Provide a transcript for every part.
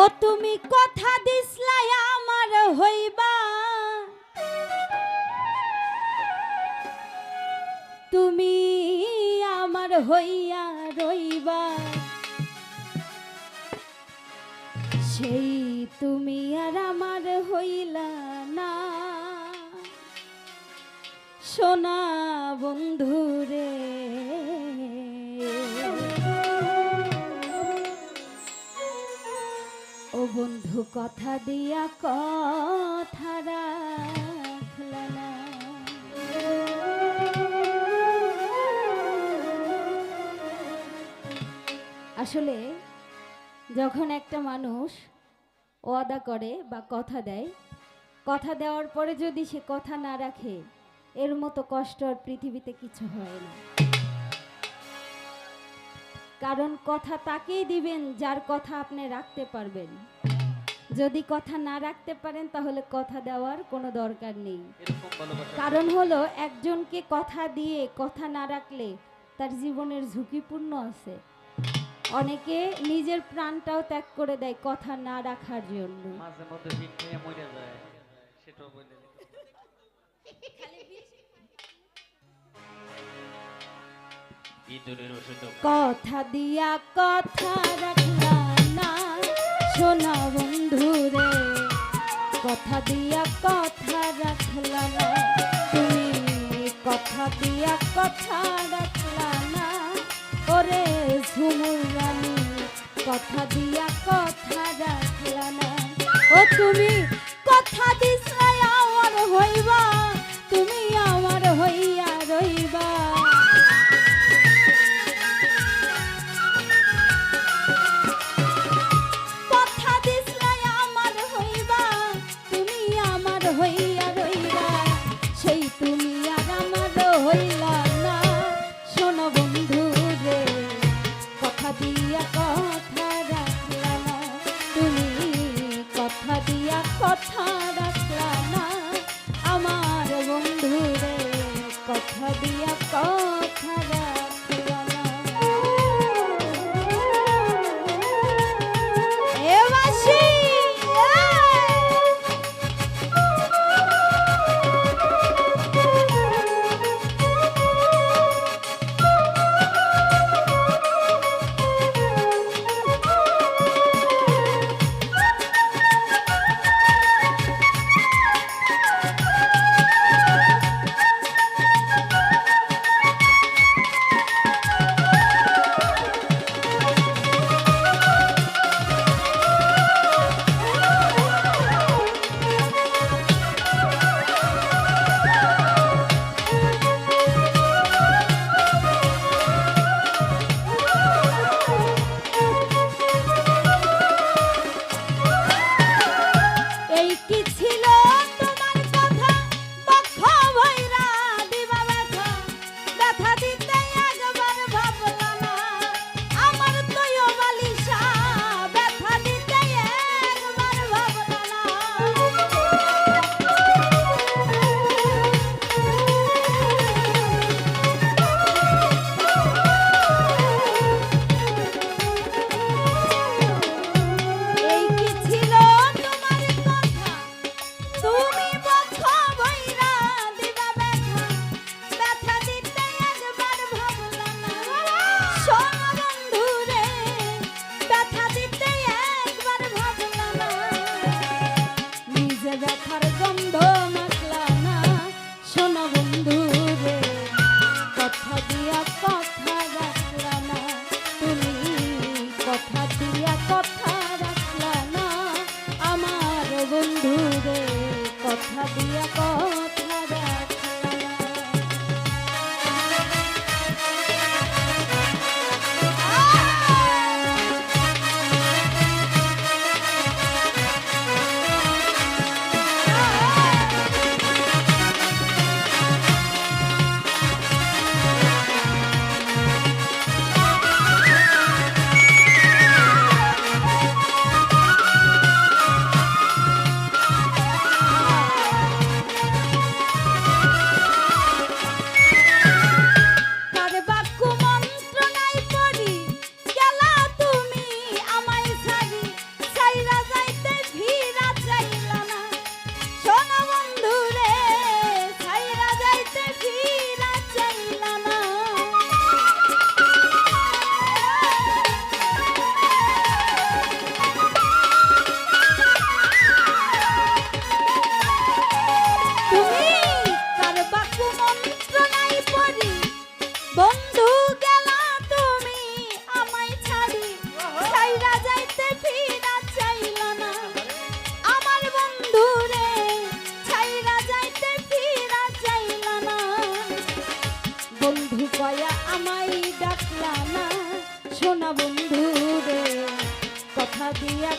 ও তুমি কথা দিসলাই আমার হইবা। তুমি আমার হইয়া রইবা। সেই তুমি আর আমার হইলা না। সোনা বন্ধুরে বন্ধু কথা দিয়া কথা না। আসলে যখন একটা মানুষ ওয়াদা করে বা কথা দেয়, কথা দেওয়ার পরে যদি সে কথা না রাখে, এর মতো কষ্ট আর পৃথিবীতে কিছু হয় না কারণ কথা তাকেই দিবেন যার কথা আপনি রাখতে পারবেন যদি কথা না রাখতে পারেন তাহলে কথা দেওয়ার কোনো দরকার নেই। কারণ হলো একজনকে কথা দিয়ে কথা না রাখলে তার জীবনের ঝুঁকিপূর্ণ আছে। অনেকে নিজের প্রাণটাও ত্যাগ করে দেয় কথা না রাখার জন্য। কথা দিয়া কথা রাখলা না। সোনা বন্ধুরে কথা দিয়া কথা রাখলা না। তুমি কথা দিয়া কথা রাখলা না। ওরে কথা দিয়া কথা রাখলা না। ও তুমি কথা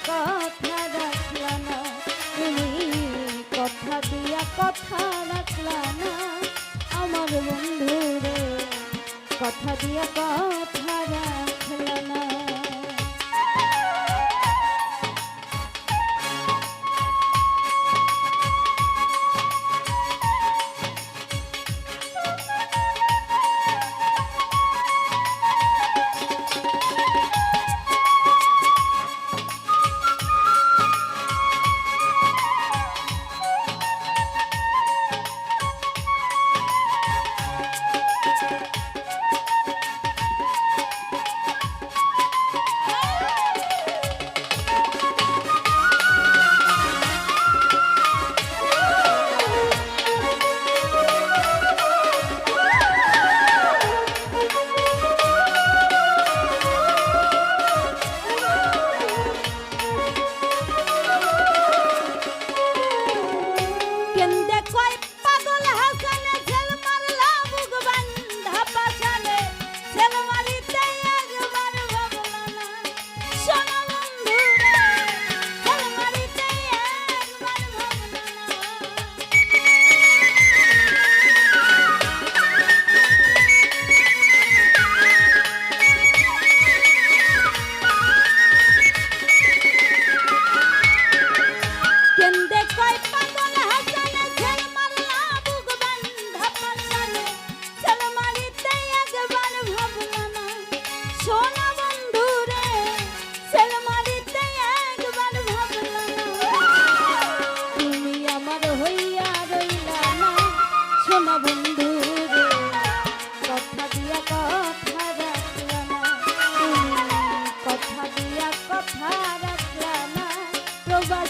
কথা রাখলা না। তুমি কথা দিয়া কথা রাখলা না। আমার বন্ধু কথা দিয়া কথা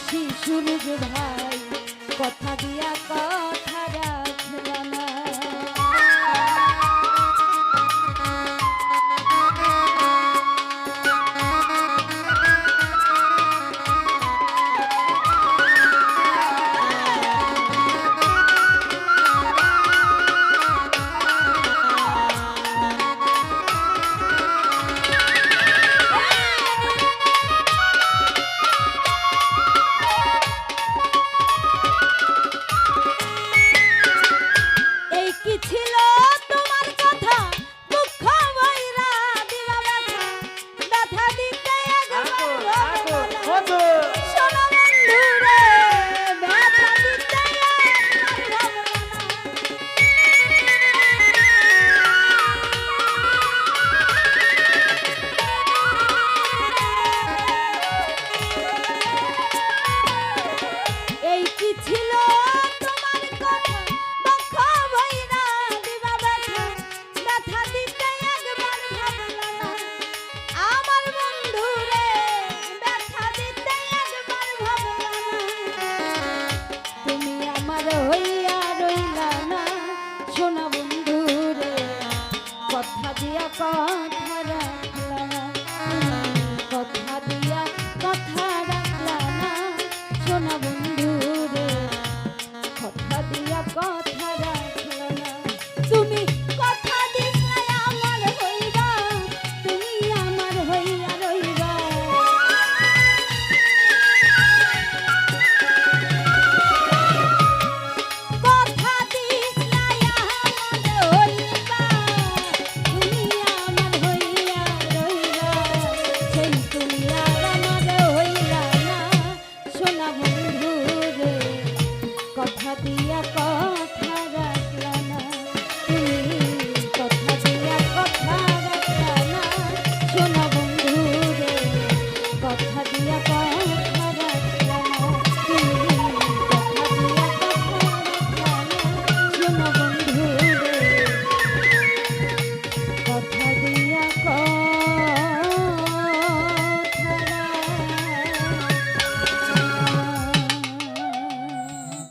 রাখি সুরজ ভাই কথা দিয়া কথা song. 不要。